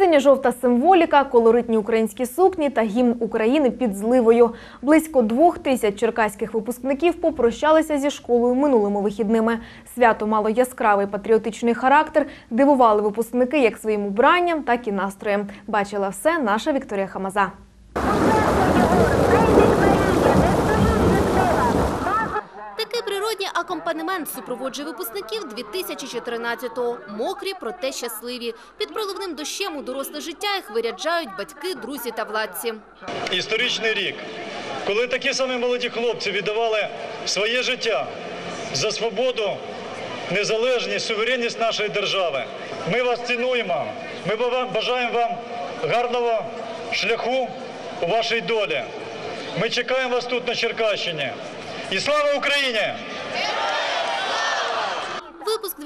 Синьо-жовта символіка, колоритні українські сукні та гімн України під зливою. Близько двох тисяч черкаських випускників попрощалися зі школою минулими вихідними. Свято мало яскравий патріотичний характер. Дивували випускники як своїм убранням, так і настроєм. Бачила все наша Вікторія Хамаза. Такий природній акомпанемент супроводжує випускників 2014-го. Мокрі, проте щасливі. Під проливним дощем у доросле життя їх виряджають батьки, друзі та владці. історичний рік, коли такі самі молоді хлопці віддавали своє життя за свободу, незалежність, суверенність нашої держави. Ми вас цінуємо. Ми бажаємо вам гарного шляху у вашій долі. Ми чекаємо вас тут на Черкащині. І слава Україні!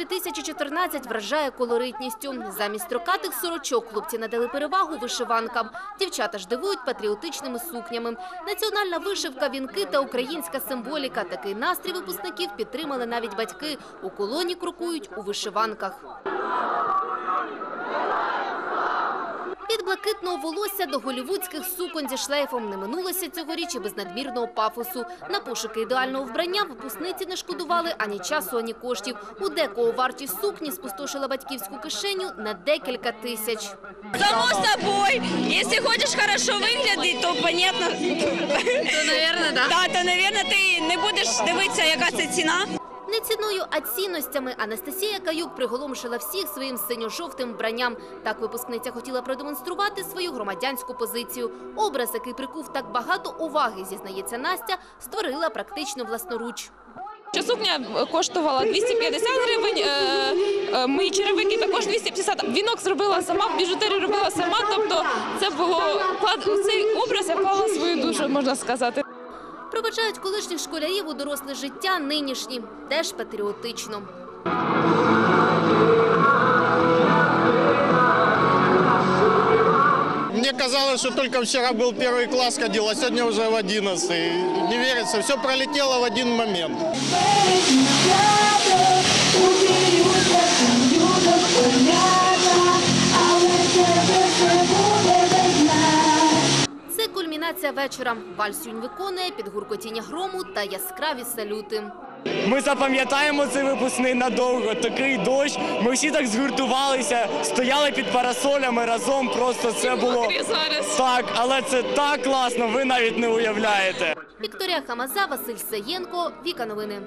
Випуск 2014 вражає колоритністю. Замість трокатих сорочок хлопці надали перевагу вишиванкам. Дівчата ж дивують патріотичними сукнями. Національна вишивка, вінки та українська символіка. Такий настрій випускників підтримали навіть батьки. У колоні крокують у вишиванках. Блакитного волосся до голівудських суконь зі шлейфом не минулося цьогоріч і без надмірного пафосу. На пошуки ідеального вбрання випускниці не шкодували ані часу, ані коштів. У декого вартість сукні спустошила батьківську кишеню на декілька тисяч. Само собой, если хочешь хорошо выглядеть, то понятно. То, наверное, да. Да, то, наверное, ти не будеш дивитися, яка це ціна. Не ціною, а цінностями Анастасія Каюк приголомшила всіх своїм синьо-жовтим вбранням. Так випускниця хотіла продемонструвати свою громадянську позицію. Образ, який прикув так багато уваги, зізнається Настя, створила практично власноруч. Сукня коштувала 250 гривень, е, е, мої черевики також 250. Вінок зробила сама, біжутерію робила сама. Тобто це було цей образ, я вклала свою душу, можна сказати. Проведжають колишніх школярів у доросле життя нинішні, теж патріотично. Мне казалось, что только вчера был первый класс ходил, а сегодня уже в одиннадцатый. Не верится, все пролетело в один момент. Це кульмінація вечора. Вальсюнь виконує під гуркотіння грому та яскраві салюти. Ми запам'ятаємо цей випускний надовго. Такий дощ. Ми всі так згуртувалися, стояли під парасолями разом. Просто це було так, але це так класно. Ви навіть не уявляєте. Вікторія Хамаза, Василь Саєнко, Віка Новини.